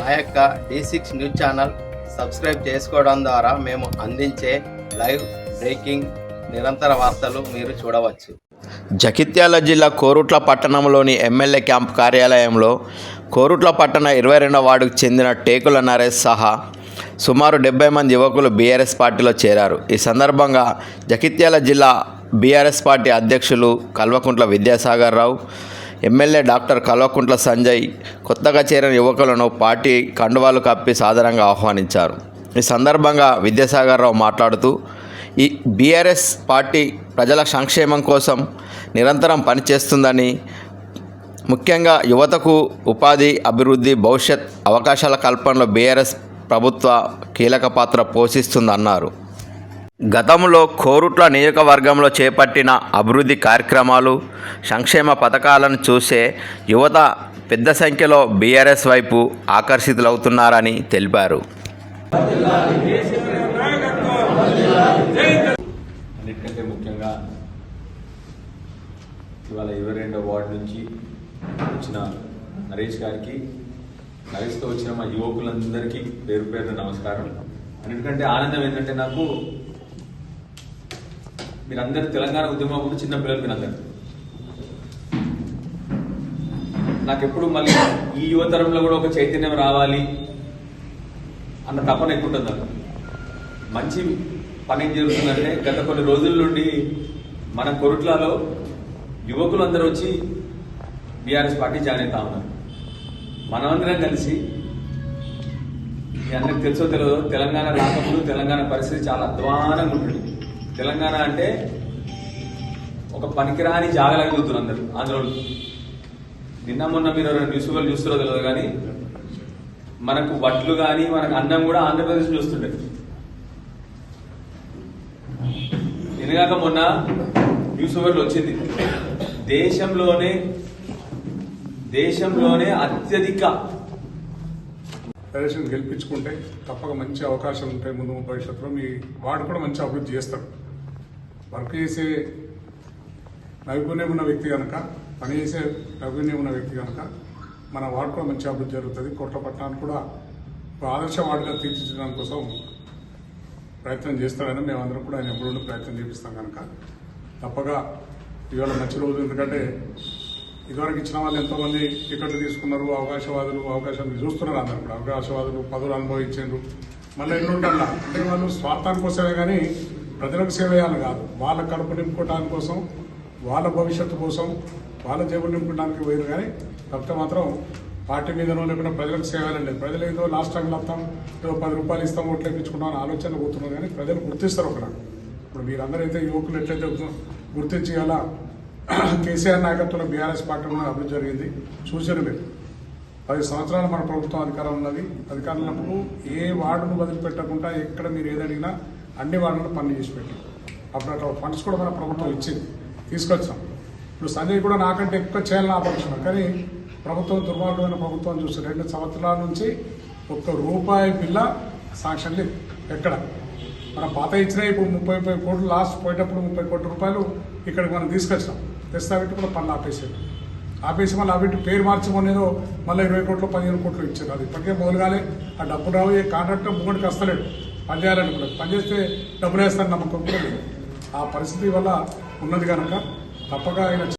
మా యొక్క D six news channel subscribe చేసుకోవడం ద్వారా మేము అందించే లైవ్ బ్రేకింగ్ నిరంతర వార్తలు మీరు చూడవచ్చు. జగిత్యాల జిల్లా కోరుట్ల పట్టణంలోని ఎమ్మెల్యే క్యాంప్ కార్యాలయంలో కోరుట్ల పట్టణ ఇరవై రెండవ వార్డుకు చెందిన టేకుల నరేష్ సహా సుమారు డెబ్బై మంది యువకులు బీఆర్ఎస్ పార్టీలో చేరారు. ఈ సందర్భంగా జగిత్యాల జిల్లా బీఆర్ఎస్ పార్టీ అధ్యక్షులు కల్వకుంట్ల విద్యాసాగర్ రావు ఎమ్మెల్యే డాక్టర్ కల్వకుంట్ల సంజయ్ కొత్తగా చేరిన యువకులను పార్టీ కండువాలు కప్పి సాధారణంగా ఆహ్వానించారు. ఈ సందర్భంగా విద్యాసాగర్ రావు మాట్లాడుతూ ఈ బీఆర్ఎస్ పార్టీ ప్రజల సంక్షేమం కోసం నిరంతరం పనిచేస్తుందని ముఖ్యంగా యువతకు ఉపాధి అభివృద్ధి భవిష్యత్ అవకాశాల కల్పనలో బీఆర్ఎస్ ప్రభుత్వ కీలక పాత్ర పోషిస్తుందన్నారు. గతంలో కోరుట్ల నియోజకవర్గంలో చేపట్టిన అభివృద్ధి కార్యక్రమాలు సంక్షేమ పథకాలను చూసే యువత పెద్ద సంఖ్యలో బీఆర్ఎస్ వైపు ఆకర్షితులవుతున్నారని తెలిపారు. అన్నిటికంటే ముఖ్యంగా ఇవాళ ఇరవై రెండో వార్డు నుంచి వచ్చిన నరేష్ గారికి నరేష్తో వచ్చిన మా యువకులందరికీ పేరు పేరు నమస్కారం. అన్నిటికంటే ఆనందం ఏంటంటే నాకు మీరందరు తెలంగాణ ఉద్యమం చిన్న పిల్లలు మీరందరు నాకు ఎప్పుడు మళ్ళీ ఈ యువతరంలో కూడా ఒక చైతన్యం రావాలి అన్న తపన ఎక్కువ ఉంటుంది నాకు. మంచి పని ఏం జరుగుతుందంటే గత కొన్ని రోజుల నుండి మన కొరుట్లలో యువకులందరూ వచ్చి బీఆర్ఎస్ పార్టీ జాయిన్ అవుతా ఉన్నారు. మనమందరం కలిసి మీ అందరికి తెలుసో తెలియదో తెలంగాణ రాకముందు తెలంగాణ పరిస్థితి చాలా అధ్వానంగా ఉంటుంది. తెలంగాణ అంటే ఒక పనికిరాని జాగలాగా చూస్తున్నారు అందరు. ఆంధ్రోళ్ళు నిన్న మొన్న మీరు న్యూస్ పేపర్లు చూస్తారో తెలియదు కానీ మనకు వడ్లు కానీ మనకు అన్నం కూడా ఆంధ్రప్రదేశ్ చూస్తుండే. నిన్నగాక మొన్న న్యూస్ పేపర్లు వచ్చింది. దేశంలోనే దేశంలోనే అత్యధిక ప్రదేశం గెలిపించుకుంటే తప్పక మంచి అవకాశం ఉంటాయి ముందు భవిష్యత్తులో. మీ వాడు కూడా మంచి అభివృద్ధి చేస్తారు. వర్క్ చేసే నైపుణ్యం ఉన్న వ్యక్తి కనుక పనిచేసే నైపుణ్యం ఉన్న వ్యక్తి కనుక మన వార్డు కూడా మంచి అభివృద్ధి జరుగుతుంది. కోట్ల పట్టణాన్ని కూడా ఆదర్శ వార్డుగా తీర్చిదిద్దడం కోసం ప్రయత్నం చేస్తాడని మేమందరం కూడా ఆయన ఎప్పుడు ప్రయత్నం చేపిస్తాం కనుక తప్పగా ఇవాళ మంచి రోజు ఎందుకంటే ఇదివరకు ఇచ్చిన వాళ్ళు ఎంతోమంది టికెట్లు తీసుకున్నారు అవకాశవాదులు అవకాశం చూస్తున్నారు అందరు కూడా. అవకాశవాదులు పదవులు అనుభవించారు. మళ్ళీ ఎన్నుంటారు అంటే వాళ్ళు స్వార్థాని కోసమే కానీ ప్రజలకు సేవ చేయాలని కాదు. వాళ్ళ కడుపు నింపుకోవడానికి కోసం వాళ్ళ భవిష్యత్తు కోసం వాళ్ళ జేబులు నింపుకోవడానికి పోయారు కానీ తప్పితే మాత్రం పార్టీ మీదనో లేకుండా ప్రజలకు సేవ లేదు. ప్రజలు ఏదో లాస్ట్ టైం వస్తాం ఏదో పది రూపాయలు ఇస్తాం ఓట్లు ఎక్కించుకుంటాం అని ఆలోచన పోతున్నారు కానీ ప్రజలు గుర్తిస్తారు ఒకరా ఇప్పుడు మీరందరైతే యువకులు ఎట్లయితే గుర్తించి అలా కేసీఆర్ నాయకత్వంలో బీఆర్ఎస్ పార్టీలో అభివృద్ధి జరిగింది చూశారు మీరు. పది సంవత్సరాలు మన ప్రభుత్వం అధికారం ఉన్నది. అధికారంలో ఉన్నప్పుడు ఏ వార్డును వదిలిపెట్టకుండా ఎక్కడ మీరు ఏదడిగినా అన్ని వార్డులను పనులు చేసి పెట్టాం. అప్పుడు అట్లా ఫండ్స్ కూడా మన ప్రభుత్వం ఇచ్చింది. తీసుకొచ్చాం. ఇప్పుడు సంజయ్ కూడా నాకంటే ఎక్కువ చేయాలని ఆపక్షణ కానీ ప్రభుత్వం దుర్మార్గమైన ప్రభుత్వం చూసి రెండు సంవత్సరాల నుంచి ఒక్క రూపాయి బిల్ల సాంక్షన్ లేదు. ఎక్కడ? మన పాత ఇచ్చిన ఇప్పుడు ముప్పై ముప్పై కోట్లు లాస్ట్ పోయేటప్పుడు ముప్పై కోట్ల రూపాయలు ఇక్కడికి మనం తీసుకొచ్చాం. తెస్తాబెట్టి కూడా పనులు ఆపేసాడు ఆపేసి మళ్ళీ అవిటి పేరు మార్చమనేదో మళ్ళీ ఇరవై కోట్లు పదిహేను కోట్లు ఇచ్చారు. అది ఇప్పటికే మొదలుగాలే. ఆ డబ్బు రావు ఏ కాంట్రాక్టర్ ముంగడికి వస్తలేడు. పని చేయాలనుకున్నాడు పని డబ్బులు వేస్తాను నమ్మకం కూడా ఆ పరిస్థితి వల్ల ఉన్నది కనుక తప్పక ఆయన